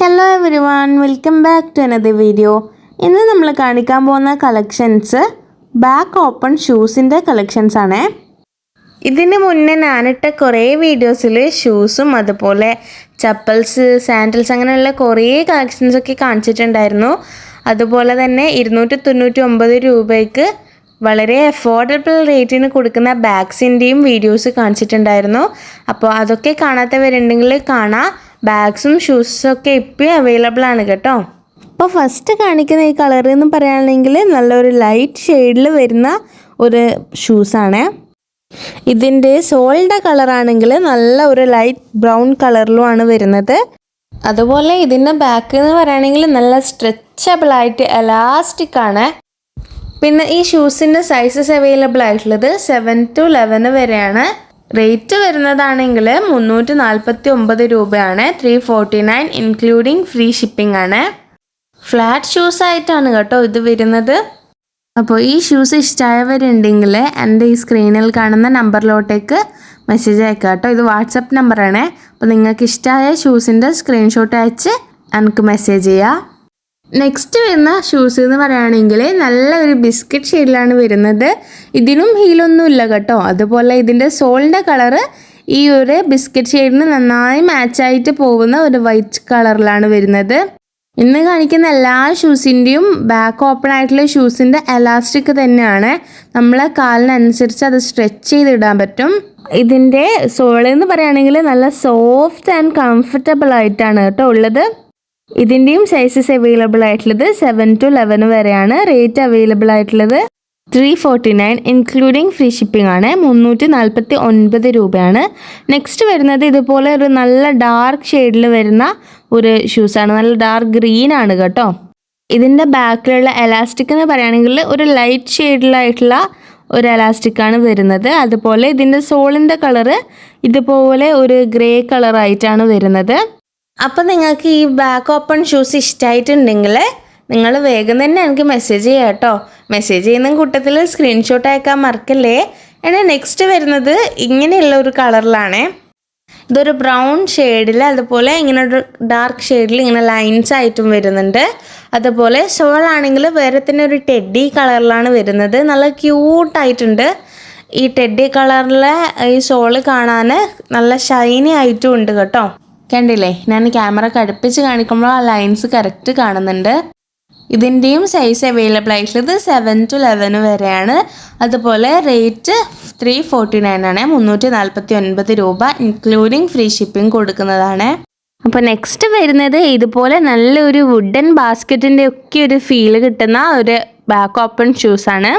Hello every one welcome back to another video ഇന്ന് നമ്മൾ കാണിക്കാൻ പോകുന്ന കളക്ഷൻസ് ബാക്ക് ഓപ്പൺ ഷൂസിന്റെ കളക്ഷൻസ് ആണ്. ഇതിന് മുന്നേ ഞാനിട്ട കുറേ വീഡിയോസിൽ ഷൂസും അതുപോലെ ചപ്പൽസ് സാൻഡൽസ് അങ്ങനെയുള്ള കുറേ കളക്ഷൻസ് ഒക്കെ കാണിച്ചിട്ടുണ്ടായിരുന്നു. അതുപോലെ തന്നെ ഇരുന്നൂറ്റി തൊണ്ണൂറ്റി ഒമ്പത് രൂപയ്ക്ക് വളരെ അഫോർഡബിൾ റേറ്റിന് കൊടുക്കുന്ന ബാഗ്സിന്റെയും വീഡിയോസ് കാണിച്ചിട്ടുണ്ടായിരുന്നു. അപ്പോൾ അതൊക്കെ കാണാത്തവരുണ്ടെങ്കിൽ കാണാം. ബാഗ്സും ഷൂസും ഒക്കെ ഇപ്പോഴും അവൈലബിൾ ആണ് കേട്ടോ. അപ്പോൾ ഫസ്റ്റ് കാണിക്കുന്ന ഈ കളർ എന്ന് പറയുകയാണെങ്കിൽ നല്ലൊരു ലൈറ്റ് ഷെയ്ഡിൽ വരുന്ന ഒരു ഷൂസാണ് ഇതിന്റെ സോളിന്റെ കളറാണെങ്കിൽ നല്ല ഒരു ലൈറ്റ് ബ്രൗൺ കളറിലുമാണ് വരുന്നത്. അതുപോലെ ഇതിന്റെ ബാക്ക് എന്ന് പറയുകയാണെങ്കിൽ നല്ല സ്ട്രെച്ചബിൾ ആയിട്ട് എലാസ്റ്റിക് ആണ്. പിന്നെ ഈ ഷൂസിന്റെ സൈസസ് അവൈലബിൾ ആയിട്ടുള്ളത് സെവൻ ടു ലെവന് വരെയാണ്. റേറ്റ് വരുന്നതാണെങ്കിൽ മുന്നൂറ്റി നാൽപ്പത്തി ഒമ്പത് രൂപയാണ്. Three forty nine including free shipping ആണ്. ഫ്ലാറ്റ് ഷൂസ് ആയിട്ടാണ് കേട്ടോ ഇത് വരുന്നത്. അപ്പോൾ ഈ ഷൂസ് ഇഷ്ടമായവരുണ്ടെങ്കിൽ എന്റെ ഈ സ്ക്രീനിൽ കാണുന്ന നമ്പറിലോട്ടേക്ക് മെസ്സേജ് അയക്കാം കേട്ടോ. ഇത് വാട്സപ്പ് നമ്പറാണ് അപ്പോൾ നിങ്ങൾക്ക് ഇഷ്ടമായ ഷൂസിന്റെ സ്ക്രീൻഷോട്ട് അയച്ച് എനിക്ക് മെസ്സേജ് ചെയ്യാം. നെക്സ്റ്റ് വരുന്ന ഷൂസ് എന്ന് പറയുകയാണെങ്കിൽ നല്ല ഒരു ബിസ്ക്കറ്റ് ഷെയ്ഡിലാണ് വരുന്നത്. ഇതിനും ഹീലൊന്നും ഇല്ല കേട്ടോ. അതുപോലെ ഇതിന്റെ സോളിന്റെ കളറ് ഈ ഒരു ബിസ്ക്കറ്റ് ഷെയ്ഡിന് നന്നായി മാച്ചായിട്ട് പോകുന്ന ഒരു വൈറ്റ് കളറിലാണ് വരുന്നത്. ഇന്ന് കാണിക്കുന്ന എല്ലാ ഷൂസിന്റെയും ബാക്ക് ഓപ്പൺ ആയിട്ടുള്ള ഷൂസിന്റെ എലാസ്റ്റിക് തന്നെയാണ്. നമ്മളെ കാലിനനുസരിച്ച് അത് സ്ട്രെച്ച് ചെയ്തിടാൻ പറ്റും. ഇതിന്റെ സോൾ എന്ന് പറയുകയാണെങ്കിൽ നല്ല സോഫ്റ്റ് ആൻഡ് കംഫർട്ടബിൾ ആയിട്ടാണ് കേട്ടോ ഉള്ളത്. ഇതിന്റെയും സൈസസ് അവൈലബിൾ ആയിട്ടുള്ളത് സെവൻ ടു ലെവൻ വരെയാണ്. റേറ്റ് അവൈലബിൾ ആയിട്ടുള്ളത് three forty nine including free shipping ആണ്. മുന്നൂറ്റി നാൽപ്പത്തി ഒൻപത് രൂപയാണ്. നെക്സ്റ്റ് വരുന്നത് ഇതുപോലെ ഒരു നല്ല ഡാർക്ക് ഷെയ്ഡിൽ വരുന്ന ഒരു ഷൂസാണ് നല്ല ഡാർക്ക് ഗ്രീൻ ആണ് കേട്ടോ. ഇതിന്റെ ബാക്കിലുള്ള എലാസ്റ്റിക് എന്ന് പറയുകയാണെങ്കിൽ ഒരു ലൈറ്റ് ഷെയ്ഡിലായിട്ടുള്ള ഒരു എലാസ്റ്റിക് ആണ് വരുന്നത്. അതുപോലെ ഇതിന്റെ സോളിന്റെ കളറ് ഇതുപോലെ ഒരു ഗ്രേ കളറായിട്ടാണ് വരുന്നത്. അപ്പം നിങ്ങൾക്ക് ഈ ബാക്ക് ഓപ്പൺ ഷൂസ് ഇഷ്ടമായിട്ടുണ്ടെങ്കിൽ നിങ്ങൾ വേഗം തന്നെ എനിക്ക് മെസ്സേജ് ചെയ്യാം കേട്ടോ. മെസ്സേജ് ചെയ്യുന്ന കൂട്ടത്തിൽ സ്ക്രീൻഷോട്ട് അയക്കാൻ മറക്കല്ലേ? എന്നാൽ നെക്സ്റ്റ് വരുന്നത് ഇങ്ങനെയുള്ള ഒരു കളറിലാണ് ഇതൊരു ബ്രൗൺ ഷെയ്ഡിൽ അതുപോലെ ഇങ്ങനെ ഒരു ഡാർക്ക് ഷെയ്ഡിൽ ഇങ്ങനെ ലൈൻസ് ആയിട്ടും വരുന്നുണ്ട്. അതുപോലെ ഷോൾ ആണെങ്കിൽ വേറെ തന്നെ ഒരു ടെഡി കളറിലാണ് വരുന്നത്. നല്ല ക്യൂട്ടായിട്ടുണ്ട് ഈ ടെഡി കളറിലെ ഈ ഷോൾ കാണാൻ നല്ല ഷൈനി ആയിട്ടും ഉണ്ട് കേട്ടോ. കണ്ടില്ലേ? ഞാൻ ക്യാമറ കടുപ്പിച്ച് കാണിക്കുമ്പോൾ ആ ലൈൻസ് കറക്റ്റ് കാണുന്നുണ്ട്. ഇതിന്റെയും സൈസ് അവൈലബിൾ ആയിട്ടുള്ളത് സെവൻ ടു ലെവൻ വരെയാണ്. അതുപോലെ റേറ്റ് ത്രീ ഫോർട്ടി നയൻ ആണ്. മുന്നൂറ്റി നാൽപ്പത്തി ഒൻപത് രൂപ ഇൻക്ലൂഡിങ് ഫ്രീ ഷിപ്പിംഗ് കൊടുക്കുന്നതാണ്. അപ്പോൾ നെക്സ്റ്റ് വരുന്നത് ഇതുപോലെ നല്ലൊരു വുഡൻ ബാസ്ക്കറ്റിന്റെ ഒക്കെ ഒരു ഫീൽ കിട്ടുന്ന ഒരു ബാക്ക് ഓപ്പൺ ഷൂസാണ്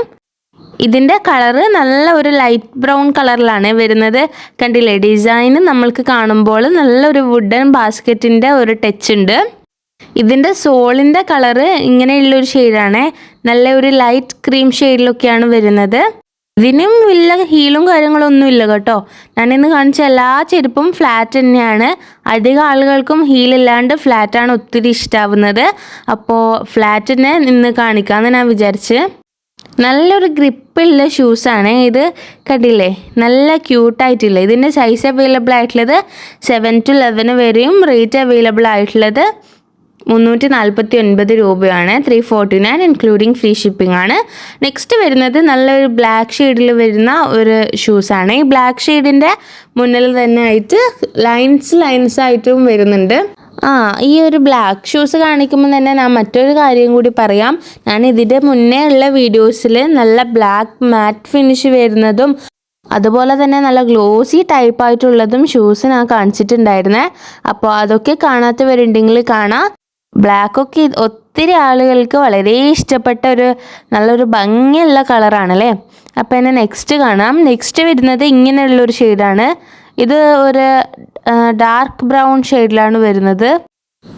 ഇതിന്റെ കളറ് നല്ല ഒരു ലൈറ്റ് ബ്രൗൺ കളറിലാണ് വരുന്നത്. കണ്ടില്ലേ ഡിസൈൻ നമ്മൾക്ക് കാണുമ്പോൾ നല്ലൊരു വുഡൻ ബാസ്ക്കറ്റിന്റെ ഒരു ടച്ച് ഉണ്ട്. ഇതിന്റെ സോളിന്റെ കളറ് ഇങ്ങനെയുള്ളൊരു ഷെയ്ഡാണ് നല്ല ഒരു ലൈറ്റ് ക്രീം ഷെയ്ഡിലൊക്കെയാണ് വരുന്നത്. ഇതിനും വലിയ ഹീലും കാര്യങ്ങളൊന്നും ഇല്ല കേട്ടോ ഞാനിന്ന് കാണിച്ച എല്ലാ ചെരുപ്പും ഫ്ലാറ്റ് തന്നെയാണ്. അധികം ആളുകൾക്കും ഹീലില്ലാണ്ട് ഫ്ലാറ്റാണ് ഒത്തിരി ഇഷ്ടാവുന്നത്. അപ്പോൾ ഫ്ലാറ്റിനെ ഇന്ന് കാണിക്കാമെന്ന് ഞാൻ വിചാരിച്ച് നല്ലൊരു ഗ്രിപ്പുള്ള ഷൂസാണ് ഇത്. കണ്ടില്ലേ? നല്ല ക്യൂട്ടായിട്ടുള്ള ഇതിന്റെ സൈസ് അവൈലബിൾ ആയിട്ടുള്ളത് സെവൻ ടു ലെവൻ വരെയും റേറ്റ് അവൈലബിൾ ആയിട്ടുള്ളത് മുന്നൂറ്റി നാൽപ്പത്തി ഒൻപത് രൂപയാണ്. Three forty nine including free shipping ആണ്. നെക്സ്റ്റ് വരുന്നത് നല്ലൊരു ബ്ലാക്ക് ഷെയ്ഡിൽ വരുന്ന ഒരു ഷൂസാണ് ഈ ബ്ലാക്ക് ഷെയ്ഡിന്റെ മുന്നിൽ തന്നെ ആയിട്ട് ലൈൻസ് ലൈൻസ് ആയിട്ടും വരുന്നുണ്ട്. ആ ഈ ഒരു ബ്ലാക്ക് ഷൂസ് കാണിക്കുമ്പോൾ തന്നെ ഞാൻ മറ്റൊരു കാര്യം കൂടി പറയാം. ഞാൻ ഇതിന്റെ മുന്നേ ഉള്ള വീഡിയോസിൽ നല്ല ബ്ലാക്ക് മാറ്റ് ഫിനിഷ് വരുന്നതും അതുപോലെ തന്നെ നല്ല ഗ്ലോസി ടൈപ്പ് ആയിട്ടുള്ളതും ഷൂസ് ഞാൻ കാണിച്ചിട്ടുണ്ടായിരുന്നേ. അപ്പോൾ അതൊക്കെ കാണാത്തവരുണ്ടെങ്കിൽ കാണാം. ബ്ലാക്കൊക്കെ ഒത്തിരി ആളുകൾക്ക് വളരെ ഇഷ്ടപ്പെട്ട ഒരു നല്ലൊരു ഭംഗിയുള്ള കളറാണല്ലേ അപ്പോൾ എന്നെ നെക്സ്റ്റ് കാണാം. നെക്സ്റ്റ് വരുന്നത് ഇങ്ങനെയുള്ളൊരു ഷെയ്ഡാണ് ഇത് ഒരു ഡാർക്ക് ബ്രൗൺ ഷെയ്ഡിലാണ് വരുന്നത്.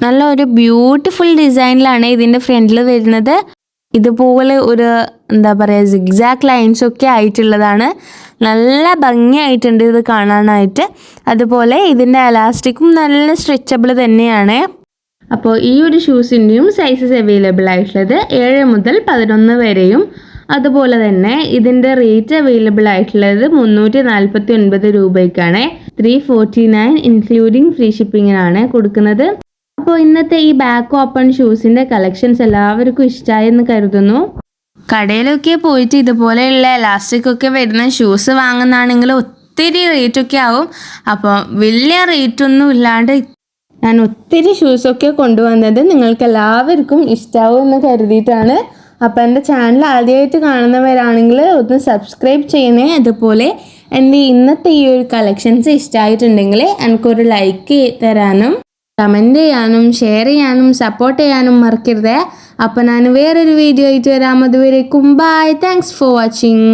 നല്ല ഒരു ബ്യൂട്ടിഫുൾ ഡിസൈനിലാണ് ഇതിന്റെ ഫ്രണ്ടിൽ വരുന്നത്. ഇതുപോലെ ഒരു എന്താ പറയുക സിഗ്സാക്ക് ലൈൻസ് ഒക്കെ ആയിട്ടുള്ളതാണ്. നല്ല ഭംഗിയായിട്ടുണ്ട് ഇത് കാണാനായിട്ട്. അതുപോലെ ഇതിന്റെ അലാസ്റ്റിക്കും നല്ല സ്ട്രെച്ചബിൾ തന്നെയാണ്. അപ്പോൾ ഈ ഒരു ഷൂസിന്റെയും സൈസസ് അവൈലബിൾ ആയിട്ടുള്ളത് ഏഴ് മുതൽ പതിനൊന്ന് വരെയും അതുപോലെ തന്നെ ഇതിന്റെ റേറ്റ് അവൈലബിൾ ആയിട്ടുള്ളത് മുന്നൂറ്റി നാൽപ്പത്തി ഒൻപത് രൂപയ്ക്കാണ്. Three forty nine including free ഷിപ്പിങ്ങിനാണ് കൊടുക്കുന്നത്. അപ്പോൾ ഇന്നത്തെ ഈ ബാക്ക് ഓപ്പൺ ഷൂസിന്റെ കളക്ഷൻസ് എല്ലാവർക്കും ഇഷ്ടമായെന്ന് കരുതുന്നു. കടയിലൊക്കെ പോയിട്ട് ഇതുപോലെയുള്ള എലാസ്റ്റിക് ഒക്കെ വരുന്ന ഷൂസ് വാങ്ങുന്നതാണെങ്കിൽ ഒത്തിരി റേറ്റൊക്കെ ആവും. അപ്പോൾ വലിയ റേറ്റൊന്നും ഇല്ലാണ്ട് ഞാൻ ഒത്തിരി ഷൂസൊക്കെ കൊണ്ടുവന്നത് നിങ്ങൾക്ക് എല്ലാവർക്കും ഇഷ്ടാവും എന്ന് കരുതിയിട്ടാണ്. അപ്പോൾ എന്റെ ചാനൽ ആദ്യമായിട്ട് കാണുന്നവരാണെങ്കിൽ ഒന്ന് സബ്സ്ക്രൈബ് ചെയ്യണേ അതുപോലെ എന്റെ ഇന്നത്തെ ഈ ഒരു കളക്ഷൻസ് ഇഷ്ടമായിട്ടുണ്ടെങ്കിൽ എനിക്കൊരു ലൈക്ക് തരാനും കമന്റ് ചെയ്യാനും ഷെയർ ചെയ്യാനും സപ്പോർട്ട് ചെയ്യാനും മറക്കരുത്. അപ്പോൾ ഞാൻ വേറൊരു വീഡിയോ ആയിട്ട് വരാം. അതുവരേക്കും ബൈ താങ്ക്സ് ഫോർ വാച്ചിങ്